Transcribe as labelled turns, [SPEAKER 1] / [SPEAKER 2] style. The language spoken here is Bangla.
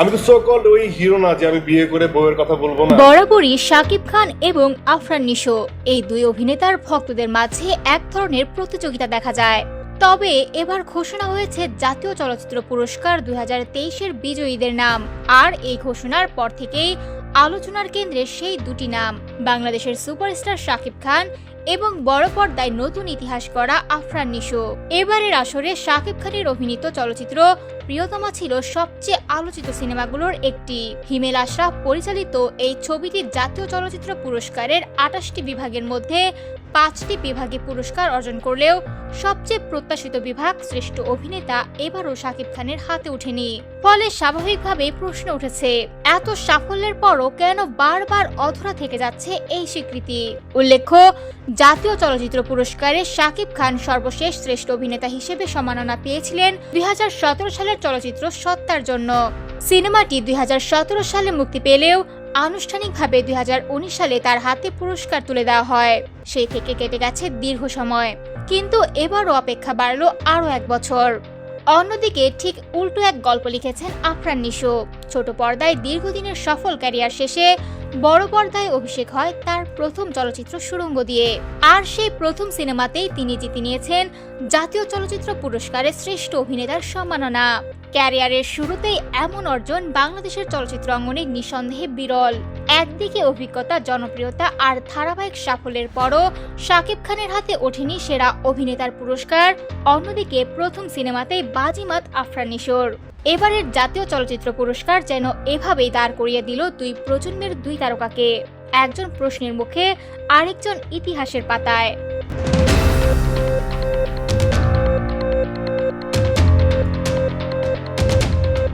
[SPEAKER 1] আমি তো সো কল্ড ওই হিরো না যে আমি বিয়ে করে বউয়ের কথা বলব না।
[SPEAKER 2] বরাবরই শাকিব খান এবং আফরান নিশো, এই দুই অভিনেতার ভক্তদের মাঝে এক ধরনের প্রতিযোগিতা দেখা যায়। তবে এবার ঘোষণা হয়েছে জাতীয় চলচ্চিত্র পুরস্কার দুই হাজার তেইশের বিজয়ীদের নাম। আর এই ঘোষণার পর থেকেই আলোচনার কেন্দ্রে সেই দুটি নাম। বাংলাদেশের সুপারস্টার শাকিব খান এবং বড় পর্দায় নতুন ইতিহাস করা আফরান নিশো। এবারের আসরে শাকিব খানের অভিনীত চলচ্চিত্র প্রিয়তমা ছিল সবচেয়ে আলোচিত সিনেমাগুলোর একটি। হিমেল আশরাফ পরিচালিত এই ছবিটি জাতীয় চলচ্চিত্র পুরস্কারের আটাশটি বিভাগের মধ্যে পাঁচটি বিভাগে পুরস্কার অর্জন করলেও সবচেয়ে প্রত্যাশিত বিভাগ শ্রেষ্ঠ অভিনেতা এবারও শাকিব খানের হাতে ওঠেনি। ফলে স্বাভাবিকভাবেই প্রশ্ন উঠেছে, এত সাফল্যের পরও কেন বারবার অধরা থেকে যাচ্ছে এই স্বীকৃতি? উল্লেখ্য জাতীয় চলচ্চিত্র পুরস্কারে শাকিব খান সর্বশেষ শ্রেষ্ঠ অভিনেতা হিসেবে সম্মাননা পেয়েছিলেন দু হাজার সতেরো সালের চলচ্চিত্র সত্তার জন্য। সিনেমাটি দু হাজার সতেরো সালে মুক্তি পেলেও আনুষ্ঠানিকভাবে দু হাজার উনিশ সালে তার হাতে পুরস্কার তুলে দেওয়া হয়। সেই থেকে কেটে গেছে দীর্ঘ সময়। কিন্তু এবারও অপেক্ষা বাড়ল আরও এক বছর। অন্যদিকে ঠিক উল্টো এক গল্প লিখেছেন আফরান নিশো। ছোট পর্দায় দীর্ঘদিনের সফল ক্যারিয়ার শেষে বড় পর্দায় অভিষেক হয় তার প্রথম চলচ্চিত্র সুরঙ্গ দিয়ে। আর সেই প্রথম সিনেমাতেই তিনি জিতে নিয়েছেন জাতীয় চলচ্চিত্র পুরস্কারে শ্রেষ্ঠ অভিনেতার সম্মাননা। ক্যারিয়ারের শুরুতেই এমন অর্জন বাংলাদেশের চলচ্চিত্র অঙ্গনে নিঃসন্দেহে বিরল। একদিকে অভিজ্ঞতা, জনপ্রিয়তা আর ধারাবাহিক সাফল্যের পরও শাকিব খানের হাতে ওঠেনি সেরা অভিনেতার পুরস্কার। অন্যদিকে প্রথম সিনেমাতেই বাজিমাত আফরান নিশোর। এবারের জাতীয় চলচ্চিত্র পুরস্কার যেন এভাবেই দাঁড় করিয়ে দিল দুই প্রজন্মের দুই তারকাকে। একজন প্রশ্নের মুখে, আরেকজন ইতিহাসের পাতায়।